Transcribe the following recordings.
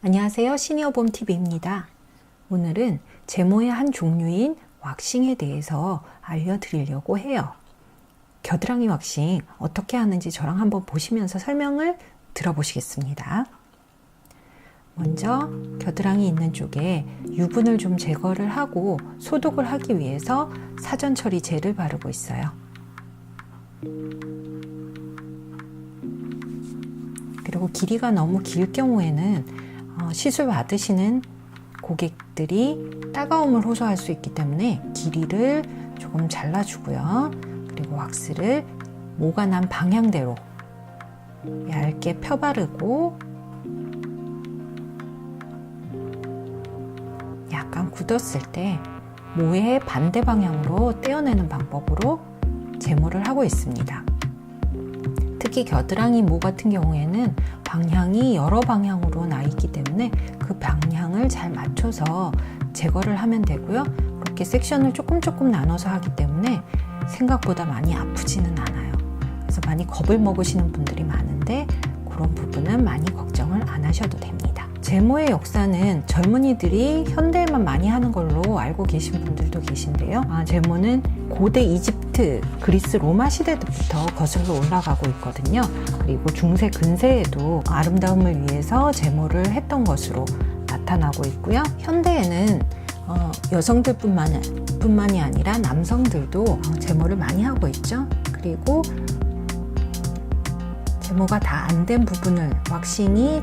안녕하세요. 시니어봄 TV입니다. 오늘은 제모의 한 종류인 왁싱에 대해서 알려드리려고 해요. 겨드랑이 왁싱 어떻게 하는지 저랑 한번 보시면서 설명을 들어보시겠습니다. 먼저 겨드랑이 있는 쪽에 유분을 좀 제거를 하고 소독을 하기 위해서 사전 처리 젤을 바르고 있어요. 그리고 길이가 너무 길 경우에는 어, 시술 받으시는 고객들이 따가움을 호소할 수 있기 때문에 길이를 조금 잘라주고요. 그리고 왁스를 모가 난 방향대로 얇게 펴바르고 약간 굳었을 때 모의 반대 방향으로 떼어내는 방법으로 제모를 하고 있습니다. 특히 겨드랑이 모 같은 경우에는 방향이 여러 방향으로 나 있기 때문에 그 방향을 잘 맞춰서 제거를 하면 되고요. 그렇게 섹션을 조금 조금 나눠서 하기 때문에 생각보다 많이 아프지는 않아요. 그래서 많이 겁을 먹으시는 분들이 많은데 그런 부분은 많이 걱정을 안 하셔도 됩니다. 제모의 역사는 젊은이들이 현대에만 많이 하는 걸로 알고 계신 분들도 계신데요. 아, 제모는 고대 이집트, 그리스 로마 시대 때부터 거슬러 올라가고 있거든요. 그리고 중세 근세에도 아름다움을 위해서 제모를 했던 것으로 나타나고 있고요. 현대에는 어, 여성들뿐만 뿐만이 아니라 남성들도 어, 제모를 많이 하고 있죠. 그리고 제모가 다 안 된 부분을 왁싱이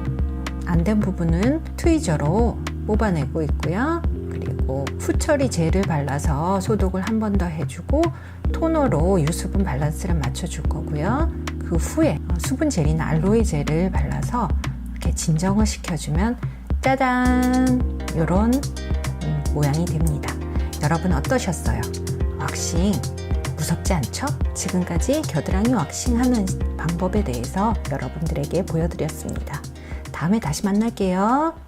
안 된 부분은 트위저로 뽑아내고 있고요. 그리고 후처리 젤을 발라서 소독을 한 번 더 해주고 토너로 유수분 밸런스를 맞춰줄 거고요. 그 후에 수분 젤이나 알로에 젤을 발라서 이렇게 진정을 시켜주면 짜잔 이런 모양이 됩니다. 여러분 어떠셨어요? 왁싱 무섭지 않죠? 지금까지 겨드랑이 왁싱하는 방법에 대해서 여러분들에게 보여드렸습니다. 다음에 다시 만날게요.